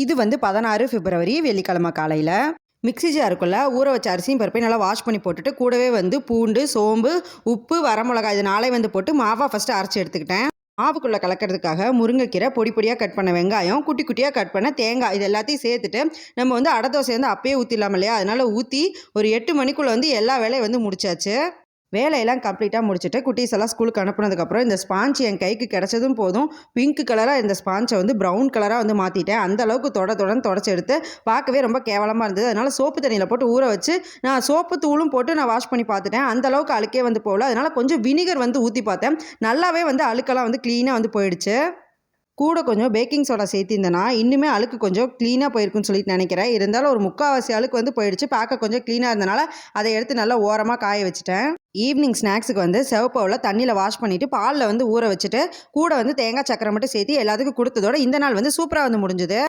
இது வந்து பதினாறு பிப்ரவரி வெள்ளிக்கிழமை காலையில். மிக்ஸி ஜாருக்குள்ளே ஊற வச்ச அரிசியும் பருப்பையும் நல்லா வாஷ் பண்ணி போட்டுட்டு கூடவே வந்து பூண்டு சோம்பு உப்பு வரமிளகாய் இது நாளே வந்து போட்டு மாவாக ஃபஸ்ட்டு அரைச்சி எடுத்துக்கிட்டேன். மாவுக்குள்ளே கலக்கிறதுக்காக முருங்கைக்கீரை பொடி பொடியாக கட் பண்ண வெங்காயம் குட்டி குட்டியாக கட் பண்ண தேங்காய் இது எல்லாத்தையும் சேர்த்துட்டு நம்ம வந்து அடை தோசை வந்து அப்பயே ஊற்றிடலாம் இல்லையா அதனால் ஊற்றி ஒரு எட்டு மணிக்குள்ளே வந்து எல்லா வேலையும் வந்து முடிச்சாச்சு. வேலையெல்லாம் கம்ப்ளீட்டாக முடிச்சுட்டு குட்டீஸ் எல்லாம் ஸ்கூலுக்கு அனுப்புனதுக்கப்புறம் இந்த ஸ்பாஞ்ச் என் கைக்கு கிடச்சதும் போதும். பிங்க் கலராக இந்த ஸ்பாஞ்சை வந்து ப்ரௌன் கலராக வந்து மாற்றிட்டேன் அந்த அளவுக்கு தொட தொடன்னு தொடச்சி எடுத்து பார்க்கவே ரொம்ப கேவலமாக இருந்தது. அதனால் சோப்பு தண்ணியில் போட்டு ஊற வச்சு நான் சோப்பு தூளும் போட்டு நான் வாஷ் பண்ணி பார்த்துட்டேன். அந்த அளவுக்கு அழுக்கே வந்து போகல. அதனால் கொஞ்சம் வினிகர் வந்து ஊற்றி பார்த்தேன். நல்லாவே வந்து அழுக்கெல்லாம் வந்து க்ளீனாக வந்து போயிடுச்சு. கூட கொஞ்சம் பேக்கிங் சோடா சேர்த்திருந்தேன்னா இன்னுமே அழுக்கு கொஞ்சம் க்ளீனாக போயிருக்குன்னு சொல்லிட்டு நினைக்கிறேன். இருந்தாலும் ஒரு முக்கால்வாசி அழுக்கு வந்து போயிடுச்சு. பார்க்க கொஞ்சம் க்ளீனாக இருந்தனால அதை எடுத்து நல்லா ஓரமாக காய வச்சுட்டேன். ஈவினிங் ஸ்நாக்ஸுக்கு வந்து செவப்பவில் தண்ணியில் வாஷ் பண்ணிவிட்டு பாலில் வந்து ஊற வச்சுட்டு கூட வந்து தேங்காய் சக்கரை மட்டும் சேர்த்து எல்லாத்துக்கும் கொடுத்ததோட இந்த நாள் வந்து சூப்பராக வந்து முடிஞ்சுது.